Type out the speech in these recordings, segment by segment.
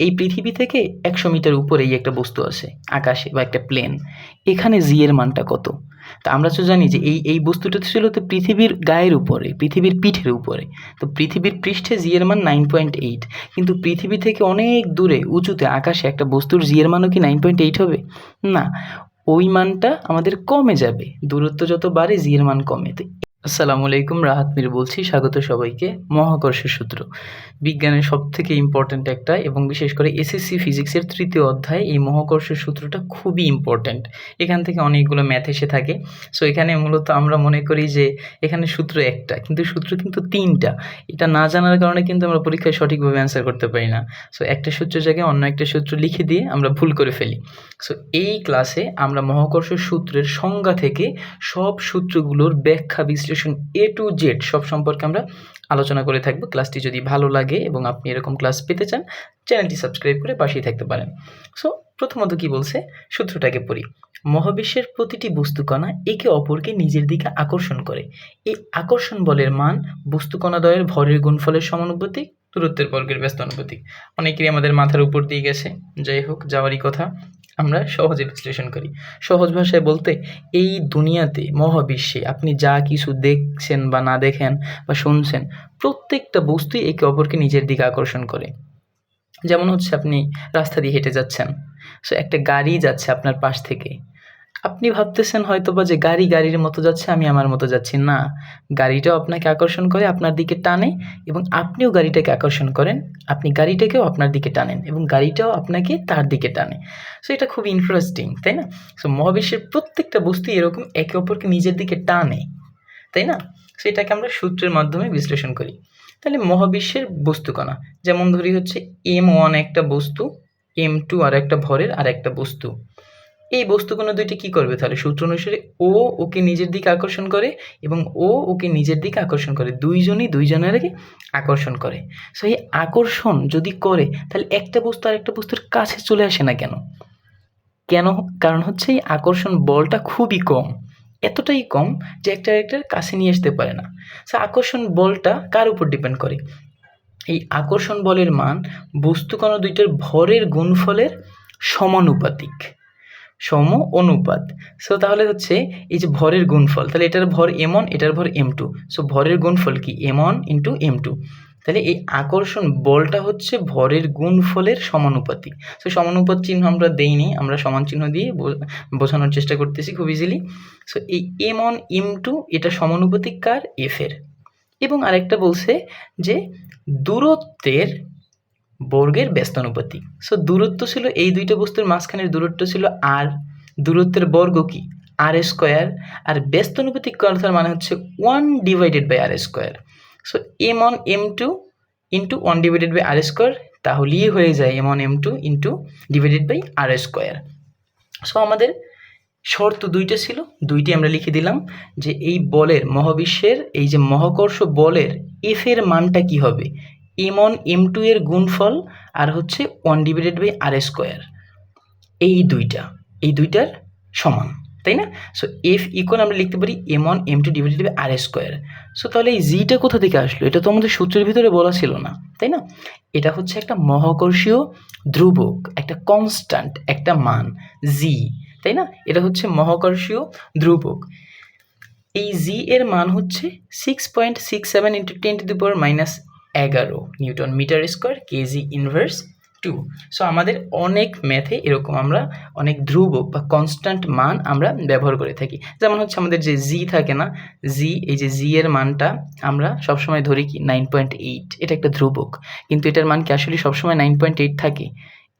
এই পৃথিবী থেকে একশো মিটার উপরেই একটা বস্তু আছে, আকাশে বা একটা প্লেন এখানে জি এর মানটা কত? তা আমরা তো জানি যে এই এই বস্তুটা ছিল তো পৃথিবীর গায়ের উপরে, পৃথিবীর পিঠের উপরে। তো পৃথিবীর পৃষ্ঠে জি এর মান নাইন পয়েন্ট এইট কিন্তু পৃথিবী থেকে অনেক দূরে, উঁচুতে, আকাশে একটা বস্তুর জি এর মানও কি নাইন পয়েন্ট এইট হবে? না, ওই মানটা আমাদের কমে যাবে। দূরত্ব যত বাড়ে জি এর মান কমে। তো আসসালামু আলাইকুম, রাহাত মির বলছি, স্বাগত সবাইকে। মহাকর্ষ সূত্র। বিজ্ঞানের সব থেকে ইম্পর্ট্যান্ট একটা এবং বিশেষ করে এসএসসি ফিজিক্সের তৃতীয় অধ্যায় এই মহাকর্ষ সূত্রটা খুবই ইম্পর্ট্যান্ট এখান থেকে অনেকগুলো ম্যাথ এসে থাকে। সো এখানে মূলত আমরা মনে করি যে এখানে সূত্র একটা, কিন্তু সূত্র কিন্তু তিনটা। এটা না জানার কারণে কিন্তু আমরা পরীক্ষায় সঠিকভাবে অ্যান্সার করতে পারি না। সো একটা সূত্র জায়গায় অন্য একটা সূত্র লিখে দিয়ে আমরা ভুল করে ফেলি। সো এই ক্লাসে আমরা মহাকর্ষ সূত্রের সংজ্ঞা থেকে সব সূত্রগুলোর ব্যাখ্যা বিশ্লেষণ এ টু জেড সব সম্পর্কে আমরা আলোচনা করে থাকব। ক্লাসটি যদি ভালো লাগে এবং আপনি এরকম ক্লাস পেতে চান চ্যানেলটি সাবস্ক্রাইব করে পাশেই থাকতে পারেন। সো প্রথমত কি বলছে? সূত্রটাকে পড়ি। মহাবিশ্বের প্রতিটি বস্তুকণা একে অপরকে নিজের দিকে আকর্ষণ করে। এই আকর্ষণ বলের মান বস্তুকণাদ্বয়ের ভরের গুণফলের সমানুপাতিক, দূরত্বের বর্গের ব্যস্ত অনুপাতিক। অনেকেরই আমাদের মাথার উপর দিয়ে গেছে। যাই হোক, যাওয়ারই কথা। আমরা সহজে বিশ্লেষণ করি। সহজ ভাষায় বলতে, এই দুনিয়াতে, মহাবিশ্বে আপনি যা কিছু দেখছেন বা না দেখেন বা শুনছেন, প্রত্যেকটা বস্তুই একে অপরকে নিজের দিকে আকর্ষণ করে। যেমন হচ্ছে আপনি রাস্তা দিয়ে হেঁটে যাচ্ছেন, সো একটা গাড়ি যাচ্ছে আপনার পাশ থেকে আপনি ভাবতেছেন হয়তো বা যে গাড়ি গাড়ির মতো যাচ্ছে, আমি আমার মতো যাচ্ছি। না, গাড়িটাও আপনাকে আকর্ষণ করে আপনার দিকে টানে এবং আপনিও গাড়িটাকে আকর্ষণ করেন, আপনি গাড়িটাকেও আপনার দিকে টানেন এবং গাড়িটাও আপনাকে তার দিকে টানে। সো এটা খুব ইন্টারেস্টিং তাই না? সো মহাবিশ্বের প্রত্যেকটা বস্তু এরকম একে অপরকে নিজের দিকে টানে, তাই না? সো এটাকে আমরা সূত্রের মাধ্যমে বিশ্লেষণ করি। তাহলে মহাবিশ্বের বস্তুকণা, যেমন ধরি হচ্ছে এম ওয়ান একটা বস্তু এম টু আর একটা ভরের আর একটা বস্তু। এই বস্তুকণা দুইটি কি করবে? তাহলে সূত্র অনুসারে ও ওকে নিজের দিকে আকর্ষণ করে এবং ও ওকে নিজের দিকে আকর্ষণ করে। দুইজনই দুইজনের আকর্ষণ করে। সো এই আকর্ষণ যদি করে, তাহলে একটা বস্তু আর একটা বস্তুর কাছে চলে আসে না কেন? কেন? কারণ হচ্ছে এই আকর্ষণ বলটা খুবই কম। এতটাই কম যে একটা একটার কাছে নিয়ে আসতে পারে না। সো আকর্ষণ বলটা কার উপর ডিপেন্ড করে? এই আকর্ষণ বলের মান বস্তুকণা দুইটার ভরের গুণফলের সমানুপাতিক। সম অনুপাত। সো তাহলে হচ্ছে এই যে ভরের গুণফল, তাহলে এটার ভর এম ওয়ান এটার ভর এম টু সো ভরের গুণফল কি? M one into M two তাহলে এই আকর্ষণ বলটা হচ্ছে ভরের গুণফলের সমানুপাতিক। সো সমানুপাত চিহ্ন আমরা দেইনি, আমরা সমান চিহ্ন দিয়ে বোঝানোর চেষ্টা করতেছি খুব ইজিলি সো এই এম ওয়ান এম টু এটা সমানুপাতিক কার? এফের এবং আরেকটা বলছে যে দূরত্বের বর্গের ব্যস্তানুপাতিক। সো দূরত্ব ছিল এই দুইটা বস্তুর মাঝখানের দূরত্ব ছিল আর দূরত্বের বর্গ কি? আর স্কোয়ার আর ব্যস্তানুপাতিক কথার মানে হচ্ছে one divided by R square so M one M two into one divided by R square তাহলেই হয়ে যায় M one M two into divided by R square so আমাদের শর্ত দুইটা ছিল, দুইটি আমরা লিখে দিলাম যে এই বলের মহাবিশ্বের, এই যে মহাকর্ষ বলের এফের মানটা কি হবে? এম ওয়ান এম টু এর গুণফল আর হচ্ছে one divided by R square এই দুইটা, এই দুইটার সমান, তাই না? সো এফ ইকুয়াল আমরা লিখতে পারি M one M two divided by R square so তাহলে এই জিটা কোথা থেকে আসলো? এটা তো আমাদের সূত্রের ভিতরে বলা ছিল না, তাই না? এটা হচ্ছে একটা মহাকর্ষীয় ধ্রুবক, একটা কনস্ট্যান্ট একটা মান জি তাই না? এটা হচ্ছে মহাকর্ষীয় ধ্রুবক। এই জি এর মান হচ্ছে six point six seven into ten to the power minus এগারো, newton metre square, kg inverse two. So আমাদের অনেক ম্যাথে এরকম আমরা অনেক ধ্রুব বা কনস্ট্যান্ট মান আমরা ব্যবহার করে থাকি। যেমন হচ্ছে আমাদের যে জি থাকে না জি এই যে জি এর মানটা আমরা সবসময় ধরি কি নাইন পয়েন্ট এইট এটা একটা ধ্রুবক। কিন্তু এটার মান কি আসলে সবসময় নাইন পয়েন্ট এইট থাকে?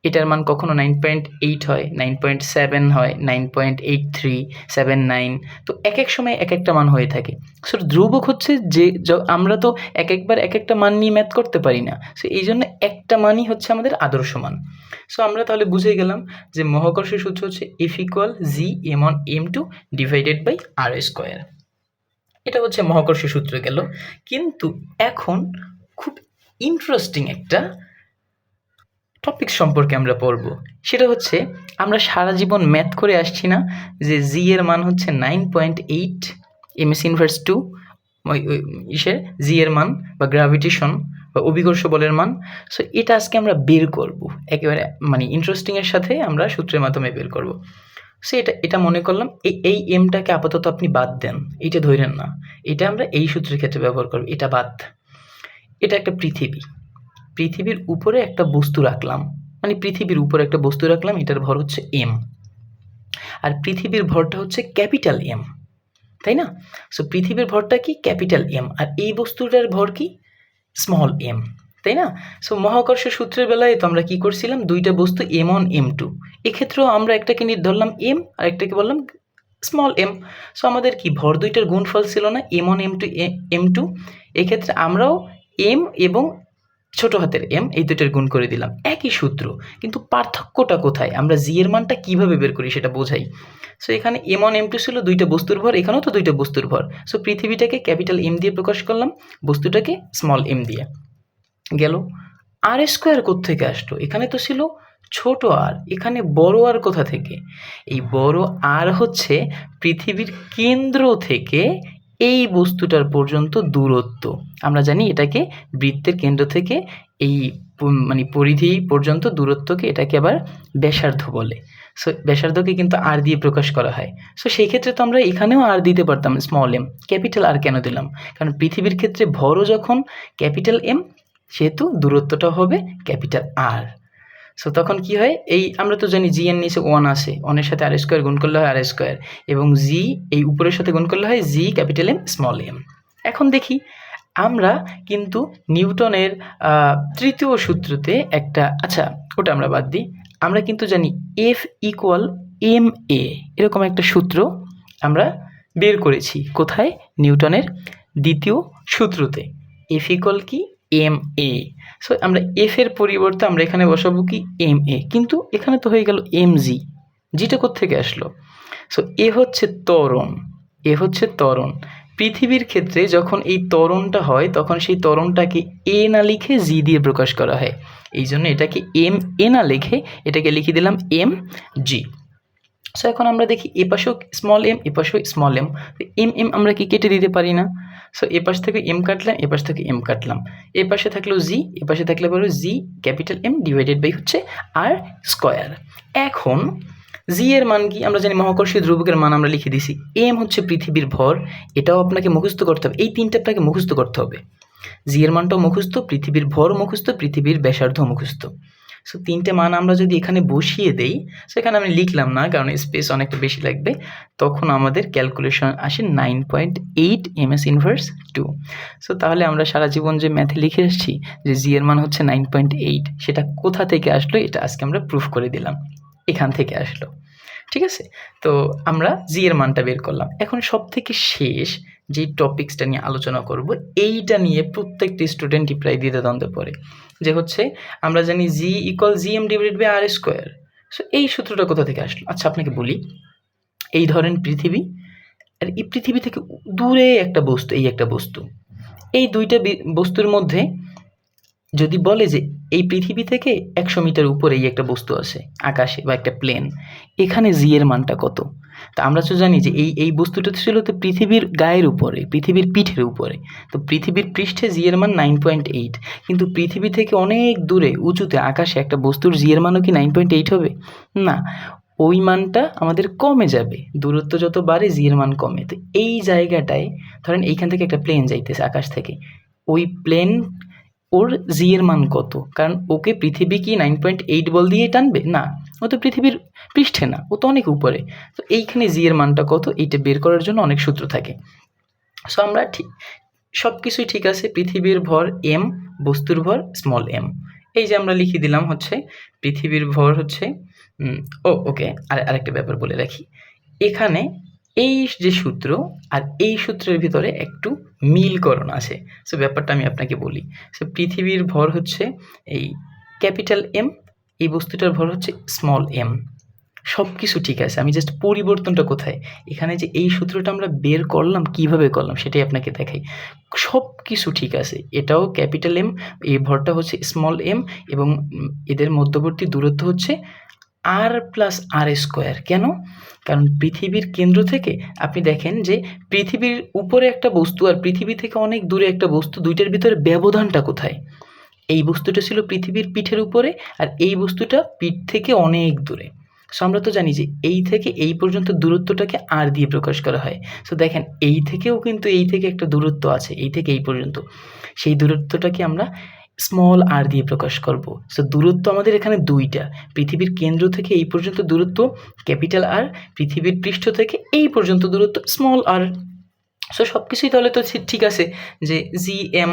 এটার মান কখনো নাইন পয়েন্ট এইট হয় নাইন পয়েন্ট সেভেন হয় nine point eight three seven nine তো এক এক সময় এক একটা মান হয়ে থাকে। সো ধ্রুবক হচ্ছে যে আমরা তো এক একবার এক একটা মান নিয়ে ম্যাথ করতে পারি না। সো এই জন্য একটা মানই হচ্ছে আমাদের আদর্শ মান। সো আমরা তাহলে বুঝে গেলাম যে মহাকর্ষ সূত্র হচ্ছে F equal G M on M two divided by R square এটা হচ্ছে মহাকর্ষ সূত্র গেল। কিন্তু এখন খুব ইন্টারেস্টিং একটা টপিক সম্পর্কে আমরা পড়ব। সেটা হচ্ছে, আমরা সারা জীবন ম্যাথ করে আসছি না যে জি এর মান হচ্ছে nine point eight M S inverse two ওই ইসের জি এর মান বা গ্র্যাভিটেশন বা অভিকর্ষ বলের মান। সো এটা আজকে আমরা বের করব। একেবারে মানে ইন্টারেস্টিংয়ের সাথে আমরা সূত্রের মাধ্যমে বের করব। সো এটা এটা মনে করলাম এই এই এমটাকে আপাতত আপনি বাদ দেন এইটা ধরেন না। এটা আমরা এই সূত্রের ক্ষেত্রে ব্যবহার করব, এটা বাদ। এটা একটা পৃথিবী। পৃথিবীর উপরে একটা বস্তু রাখলাম। মানে পৃথিবীর উপরে একটা বস্তু রাখলাম, এটার ভর হচ্ছে এম আর পৃথিবীর ভরটা হচ্ছে ক্যাপিটাল এম তাই না? সো পৃথিবীর ভরটা কি? ক্যাপিটাল এম আর এই বস্তুটার ভর কি? স্মল এম তাই না? সো মহাকর্ষ সূত্রের বেলায় তো আমরা কি করছিলাম? দুইটা বস্তু এম ওয়ান এম টু এক্ষেত্রেও আমরা একটাকে ধরলাম এম আর একটাকে বললাম স্মল এম সো আমাদের কি ভর দুইটার গুণফল ছিল না? M one M two M two এক্ষেত্রে আমরাও এম এবং ছোট হাতের এম এই দুইটার গুণ করে দিলাম। একই সূত্র, কিন্তু পার্থক্যটা কোথায়? আমরা জি এর মানটা কীভাবে বের করি সেটা বোঝাই। সো এখানে এম ওয়ান এম টু ছিল, দুইটা বস্তুর ভর, এখানেও তো দুইটা বস্তুর ভর। সো পৃথিবীটাকে ক্যাপিটাল এম দিয়ে প্রকাশ করলাম, বস্তুটাকে স্মল এম দিয়ে। গেল। আর স্কোয়ার থেকে আসলো? এখানে তো ছিল ছোট আর এখানে বড় আর কোথা থেকে? এই বড় আর হচ্ছে পৃথিবীর কেন্দ্র থেকে এই বস্তুটার পর্যন্ত দূরত্ব। আমরা জানি এটাকে বৃত্তের কেন্দ্র থেকে এই মানে পরিধি পর্যন্ত দূরত্বকে এটাকে আবার ব্যাসার্ধ বলে। সো ব্যাসার্ধকে কিন্তু আর দিয়ে প্রকাশ করা হয়। সো সেই ক্ষেত্রে তো আমরা এখানেও আর দিতে পারতাম স্মল এম ক্যাপিটাল আর কেন দিলাম? কারণ পৃথিবীর ক্ষেত্রে ভরও যখন ক্যাপিটাল এম সেহেতু দূরত্বটা হবে ক্যাপিটাল আর সো তখন কি হয়? এই আমরা তো জানি জি এর নিচে ওয়ান আসে ওয়ানের সাথে আর স্কোয়ার গুণ করলে হয় আর স্কোয়ার এবং জি এই উপরের সাথে গুণ করলে হয় G capital M small M এখন দেখি, আমরা কিন্তু নিউটনের তৃতীয় সূত্রতে একটা আচ্ছা ওটা আমরা বাদ দিই। আমরা কিন্তু জানি এফ ইকুয়াল এম এ এরকম একটা সূত্র আমরা বের করেছি কোথায়? নিউটনের দ্বিতীয় সূত্রতে। এফ ইকুয়াল কি? এম এ সো আমরা এফ এর পরিবর্তে আমরা এখানে বসাবো কি এম এ কিন্তু এখানে তো হয়ে গেল এম জি জিটা থেকে আসলো? সো এ হচ্ছে ত্বরণ। এ হচ্ছে ত্বরণ। পৃথিবীর ক্ষেত্রে যখন এই ত্বরণটা হয়, তখন সেই ত্বরণটাকে এ না লিখে জি দিয়ে প্রকাশ করা হয়। এই জন্য এটাকে এম এ না লিখে এটাকে লিখে দিলাম এম জি সো এখন আমরা দেখি এ পাশেও স্মল এম এ পাশেও স্মল এম এম এম আমরা কি কেটে দিতে পারি না? সো এ পাশ থেকে এম কাটলাম, এ পাশ থেকে এম কাটলাম। এ পাশে থাকলেও জি এ পাশে থাকলে পারো G capital M divided by হচ্ছে আর স্কোয়ার এখন জি এর মান কি? আমরা জানি মহাকর্ষীয় ধ্রুবকের মান আমরা লিখে দিছি এম হচ্ছে পৃথিবীর ভর, এটাও আপনাকে মুখস্থ করতে হবে। এই তিনটা আপনাকে মুখস্থ করতে হবে। জি এর মানটাও মুখস্থ, পৃথিবীর ভর মুখস্থ, পৃথিবীর ব্যাসার্ধ মুখস্থ। সো তিনটে মান আমরা যদি এখানে বসিয়ে দেই সো এখানে আমি লিখলাম না, কারণ স্পেস অনেকটা বেশি লাগবে। তখন আমাদের ক্যালকুলেশন আসে nine point eight M S inverse two so তাহলে আমরা সারা জীবন যে ম্যাথে লিখে এসেছি, যে জি এর মান হচ্ছে নাইন পয়েন্ট এইট সেটা কোথা থেকে আসলো, এটা আজকে আমরা প্রুফ করে দিলাম। এখান থেকে আসলো। ঠিক আছে? তো আমরা জি এর মানটা বের করলাম। এখন সব থেকে শেষ যে টপিক্সটা নিয়ে আলোচনা করব, এইটা নিয়ে প্রত্যেকটি স্টুডেন্টই প্রায় দ্বিধাদ্বন্দ্বে পড়ে। যে হচ্ছে, আমরা জানি G equal G M divided by R square so এই সূত্রটা কোথা থেকে আসলো? আচ্ছা আপনাকে বলি। এই ধরেন পৃথিবী, আর এই পৃথিবী থেকে দূরে একটা বস্তু, এই একটা বস্তু। এই দুইটা বস্তুর মধ্যে যদি বলে যে এই পৃথিবী থেকে একশো মিটার উপরে এই একটা বস্তু আছে আকাশে বা একটা প্লেন এখানে জি এর মানটা কত? তা আমরা তো জানি যে এই এই বস্তুটা ছিল তো পৃথিবীর গায়ের উপরে, পৃথিবীর পিঠের উপরে। তো পৃথিবীর পৃষ্ঠে জি এর মান নাইন পয়েন্ট এইট কিন্তু পৃথিবী থেকে অনেক দূরে, উঁচুতে, আকাশে একটা বস্তুর জি এর মানও কি নাইন পয়েন্ট এইট হবে? না, ওই মানটা আমাদের কমে যাবে। দূরত্ব যত বাড়ে জি এর মান কমে। তো এই জায়গাটায়, ধরেন এইখান থেকে একটা প্লেন যাইতেছে আকাশ থেকে। ওই প্লেন ওর জি এর মান কত? কারণ ওকে পৃথিবী কি নাইন পয়েন্ট এইট বল দিয়ে টানবে? না, ও তো পৃথিবীর পৃষ্ঠে না, ও তো অনেক উপরে। তো এইখানে জি এর মানটা কত? এইটা বের করার জন্য অনেক সূত্র থাকে। সো আমরা ঠিক সব কিছুই ঠিক আছে। পৃথিবীর ভর এম বস্তুর ভর স্মল এম এই যে আমরা লিখে দিলাম হচ্ছে, পৃথিবীর ভর হচ্ছে ও, ওকে, আর আরেকটা ব্যাপার বলে রাখি। এখানে এই যে সূত্র আর এই সূত্রের ভিতরে একটু মিলকরণ আছে। সো ব্যাপারটা আমি আপনাকে বলি। সো পৃথিবীর ভর হচ্ছে এই ক্যাপিটাল এম এই বস্তুটার ভর হচ্ছে স্মল এম সব কিছু ঠিক আছে। আমি জাস্ট পরিবর্তনটা কোথায়? এখানে যে এই সূত্রটা আমরা বের করলাম, কীভাবে করলাম সেটাই আপনাকে দেখাই। সব কিছু ঠিক আছে। এটাও ক্যাপিটাল এম এই ভরটা হচ্ছে স্মল এম এবং এদের মধ্যবর্তী দূরত্ব হচ্ছে আর প্লাস আর স্কোয়ার কেন? কারণ পৃথিবীর কেন্দ্র থেকে আপনি দেখেন যে পৃথিবীর উপরে একটা বস্তু আর পৃথিবী থেকে অনেক দূরে একটা বস্তু, দুইটার ভিতরে ব্যবধানটা কোথায়? এই বস্তুটা ছিল পৃথিবীর পিঠের উপরে আর এই বস্তুটা পিঠ থেকে অনেক দূরে। আমরা তো জানি যে এই থেকে এই পর্যন্ত দূরত্বটাকে আর দিয়ে প্রকাশ করা হয়। সো দেখেন এই থেকেও কিন্তু এই থেকে একটা দূরত্ব আছে, এই থেকে এই পর্যন্ত। সেই দূরত্বটাকে আমরা স্মল আর দিয়ে প্রকাশ করব। সো দূরত্ব আমাদের এখানে দুইটা। পৃথিবীর কেন্দ্র থেকে এই পর্যন্ত দূরত্ব, ক্যাপিটাল আর পৃথিবীর পৃষ্ঠ থেকে এই পর্যন্ত দূরত্ব স্মল আর সো সব কিছুই তাহলে তো ঠিক আছে যে জি এম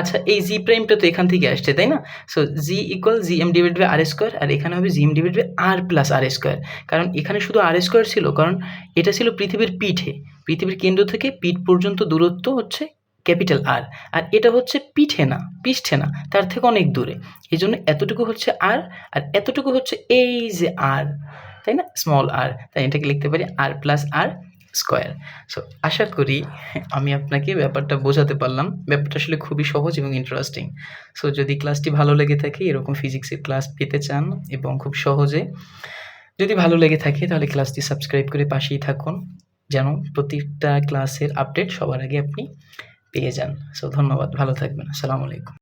আচ্ছা এই জি প্রাইমটা তো এখান থেকে আসছে, তাই না? So G equal G M divide by R square আর এখানে হবে G M divide by R plus R square কারণ এখানে শুধু আর স্কোয়ার ছিল, কারণ এটা ছিল পৃথিবীর পিঠে। পৃথিবীর কেন্দ্র থেকে পিঠ পর্যন্ত দূরত্ব হচ্ছে ক্যাপিটাল আর আর এটা হচ্ছে পিঠে না, পৃষ্ঠে না, তার থেকে অনেক দূরে। এই জন্য এতটুকু হচ্ছে আর আর এতটুকু হচ্ছে এই যে আর তাই না? স্মল আর তাই এটাকে লিখতে পারি R plus R square so আশা করি আমি আপনাকে ব্যাপারটা বোঝাতে পারলাম। ব্যাপারটা আসলে খুবই সহজ এবং ইন্টারেস্টিং সো যদি ক্লাসটি ভালো লেগে থাকে, এরকম ফিজিক্সের ক্লাস পেতে চান এবং খুব সহজে যদি ভালো লেগে থাকে, তাহলে ক্লাসটি সাবস্ক্রাইব করে পাশেই থাকুন, যেন প্রতিটা ক্লাসের আপডেট সবার আগে আপনি পেয়ে যান। সো ধন্যবাদ, ভালো থাকবেন। আসসালামু আলাইকুম।